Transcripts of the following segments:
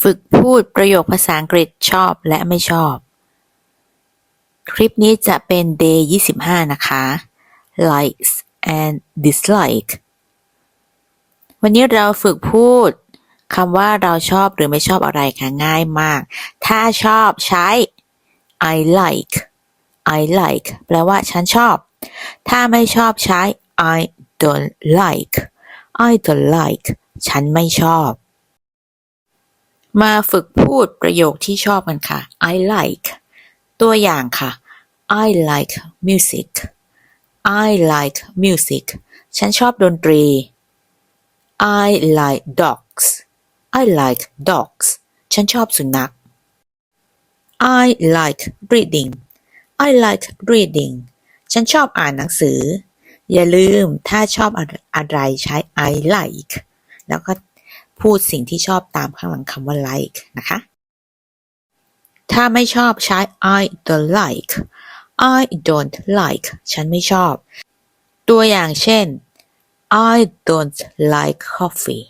ฝึกพูดประโยคภาษาอังกฤษชอบและไม่ชอบ คลิปนี้จะเป็น day 25 นะคะ likes and dislike วันนี้เราฝึกพูดคำว่าเราชอบหรือไม่ชอบอะไรค่ะง่ายมาก ถ้าชอบใช้ I like I like แปลว่าฉันชอบ ถ้าไม่ชอบใช้ I don't like I don't like ฉันไม่ชอบ มาฝึกพูดประโยคที่ชอบกันค่ะ I like ตัวอย่างค่ะ I like music I like music ฉันชอบดนตรี I like dogs I like dogs ฉันชอบสุนัข I like reading I like reading ฉันชอบอ่านหนังสือ อย่าลืมถ้าชอบอะไรใช้ I like แล้วก็ พูดสิ่งที่ชอบตามข้างหลังคำว่า like นะคะ ถ้าไม่ชอบใช้ I don't like I don't like ฉันไม่ชอบ ตัวอย่างเช่น I don't like coffee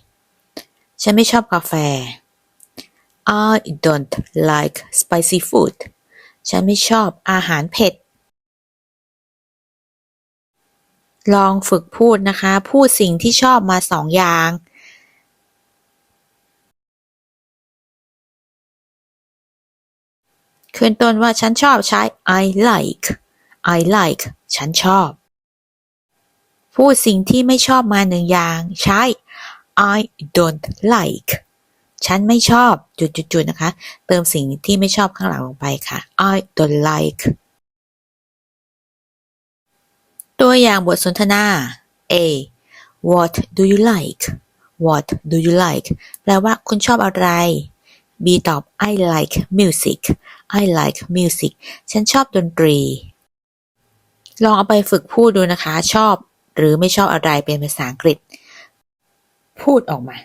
ฉันไม่ชอบกาแฟ I don't like spicy food ฉันไม่ชอบอาหารเผ็ด ลองฝึกพูดนะคะ พูดสิ่งที่ชอบมาสองอย่าง ขึ้นต้นว่าฉันชอบใช้ I like I like ฉันชอบ พูดสิ่งที่ไม่ชอบมาหนึ่งอย่างใช้ I don't like ฉันไม่ชอบจุดๆๆนะคะ เติมสิ่งที่ไม่ชอบข้างหลังลงไปค่ะ I don't like ตัวอย่างบทสนทนา A What do you like What do you like แปลว่าคุณชอบอะไร B ตอบ I like music I like music ฉันชอบดนตรี ลองเอาไปฝึกพูดดูนะคะ ชอบ หรือไม่ชอบอะไรเป็นภาษาอังกฤษ พูดออกมา